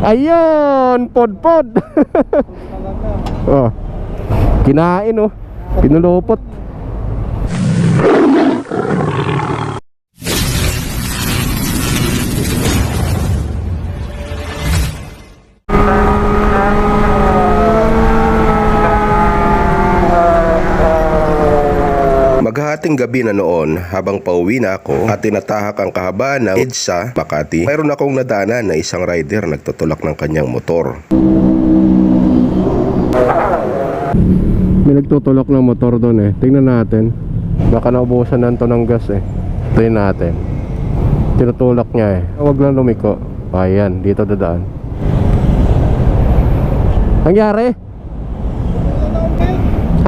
Ayun, pod-pod. Oh. Kinain oh. Pinulupot. Maghahating gabi na noon habang pauwi na ako at tinatahak ang kahabaan ng EDSA, Makati, mayroon akong nadaanan na isang rider nagtutulak ng kanyang motor. May nagtutulok ng motor doon eh. Tingnan natin. Baka naubusan na to ng gas eh. Tingnan natin. Tinutulak niya eh. Huwag lang lumiko. Ayan, dito dadaan. Nangyari? Ano?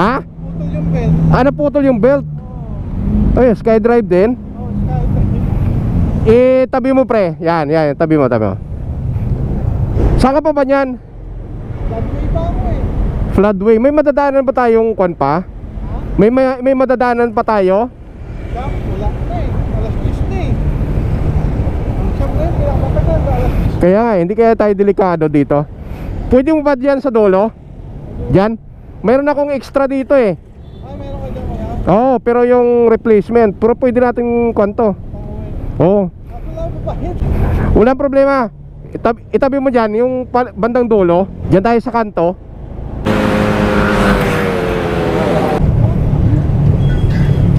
Ha? Putol yung belt. Ah, naputol yung belt. Ay, skydrive din. Oh, sky. Eh, tabi mo pre. Yan, yan, tabi mo, tabi mo. Saan ka pa ba niyan? Floodway pa ako eh. Floodway. May madadaanan ba tayong kwan pa? May, may, may madadaanan pa tayo? Jump, wala na eh. Alas 10 na eh. Ang siyam na yun, pinakamatagal. Alas 10. Kaya nga, hindi kaya tayo delikado dito. Pwede mo ba diyan sa dolo? Diyan? Mayroon akong extra dito eh. Ay, meron ka dyan kaya? Oo, oh, pero yung replacement. Pero pwede natin kwanto. Oo. Oh, walang problema. Itabi, itabi mo dyan, yung bandang dulo. Diyan tayo sa kanto.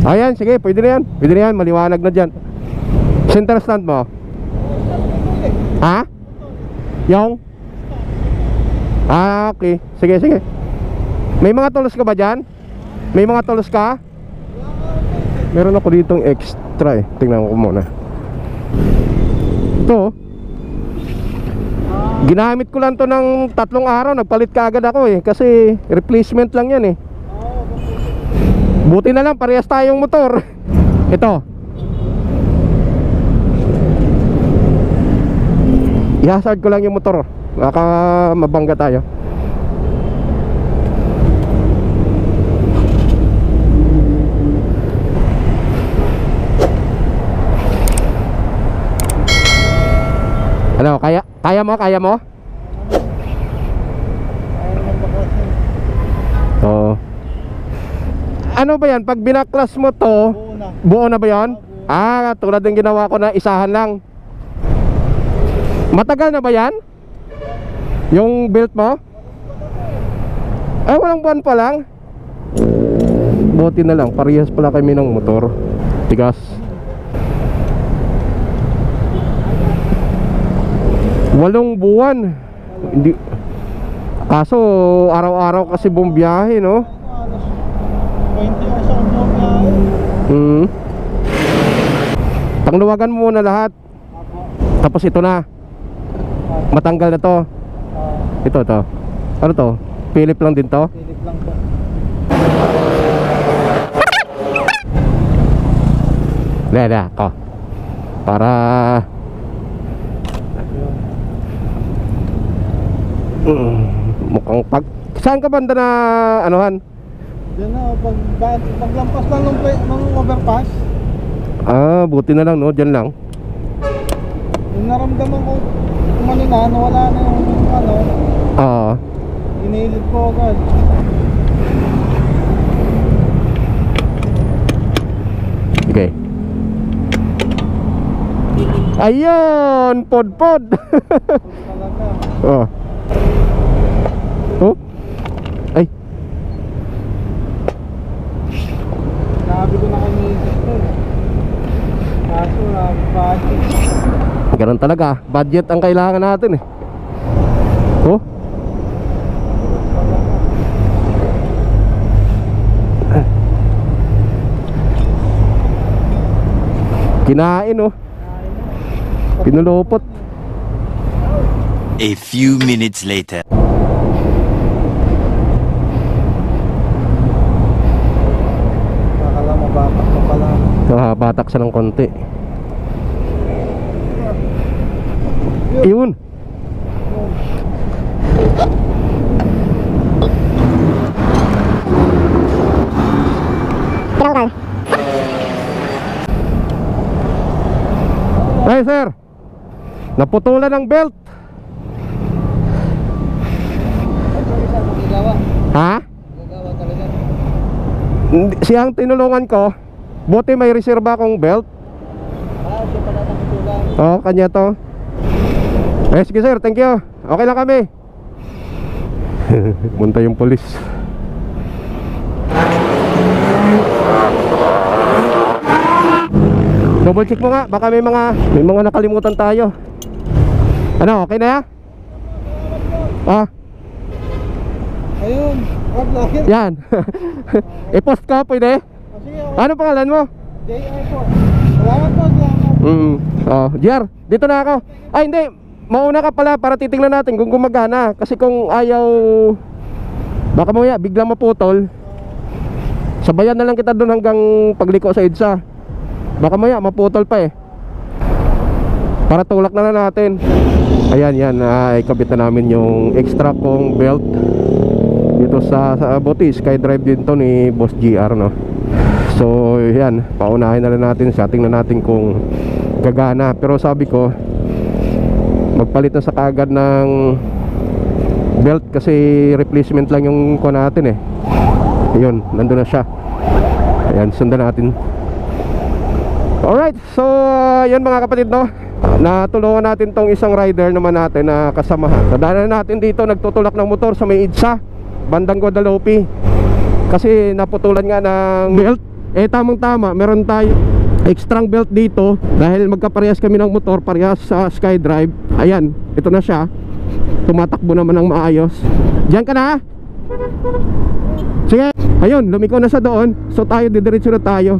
Ayan, sige, pwede na yan. Pwede na yan, maliwanag na dyan. Center stand mo. Ha? Yung? Ah, okay. Sige, sige. May mga tulos ka ba dyan? May mga tulos ka? Meron ako ditong extra eh. Tingnan ko muna. Ito. Ginamit ko lang to ng tatlong araw. Nagpalit ka agad ako eh. Kasi replacement lang yan eh. Buti na lang, parehas tayong motor. Ito. I-hazard ko lang yung motor. Baka mabangga tayo. Ano, kaya kaya mo, kaya mo? Oo. Ano ba 'yan? Pag binaklas mo to, Buo na. buo na ba 'yon? Ah, tulad ng ginawa ko na isahan lang. Matagal na ba 'yan? Yung belt mo? Ay, walang buwan pa lang. Buti na lang, parehas pala kami ng motor. Tigas. Walong buwan. Hindi Kaso araw-araw kasi bumiyahe, no? Alas 20 ako sa ulo biyahe. Hmm. Pangluwagan mo muna lahat. Tapos ito na. Matanggal na to. Ito to. Ano to? Philip lang din to. Philip lang po. Na, na, ko. Para Mm, mukhang pag Saan ka banda na anuhan? Diyan na, pag, pag, paglampas lang ng, ng overpass, Ah, buti na lang no, diyan lang. yung naramdaman ko, umano na, nawala na yung ano, Ah, inilid ko agad. sige. Ayun, pod-pod. Talaga. oh. Oh. Ay, Sabi ko na kay Mrs. ko. eh. Kaso, na budget. Ganun talaga. Budget ang kailangan natin eh. Oh. Kinain oh. Pinulupot. A few minutes later. Akala mo batak mo pala. Nakabatak siya ng konti. Yun. Tinaw Hey sir. Naputulan ng belt. Ha? Siyang tinulungan ko. Buti may reserba akong belt. Ah, siya pala nakutulan. Oo, oh, kanya to. Eh, sige sir, thank you. Okay lang kami. Munta yung polis. Double check mo nga, baka may mga may mga nakalimutan tayo. Ano, okay na ya? Ah, Ayun. Wag yan. I-post ka, pwede? Ah. Ano pangalan mo? JR po. Salamat po, salamat. Mm. Oh, JR, dito na ako. Ay, hindi. Mauna ka pala para titingnan natin kung gumagana. Kasi kung ayaw baka mamaya biglang maputol. Sabayan na lang kita doon hanggang pagliko sa EDSA. Baka mamaya maputol pa eh. Para tulak na lang natin. Ayan, yan. Uh, ikabit na namin yung extra kong belt dito sa, sa Boti. Skydrive din to ni Boss GR, no? So, yan. Paunahin na lang natin siya. Tingnan natin kung gagana. Pero sabi ko, magpalit na sa kagad ng belt kasi replacement lang yung kuha natin eh. Ayun, nandun na siya. Ayan, sundan natin. Alright, so uh, yan mga kapatid no Natulungan natin tong isang rider naman natin na kasamahan Nadaanan natin dito nagtutulak ng motor sa may IDSA Bandang Guadalupe Kasi naputulan nga ng belt Eh tamang tama, meron tayo extrang belt dito Dahil magkaparehas kami ng motor, parehas sa SkyDrive. Ayan, ito na siya. Tumatakbo naman ng maayos. Diyan ka na Sige, ayun, lumiko na sa doon. So tayo, didiretso na tayo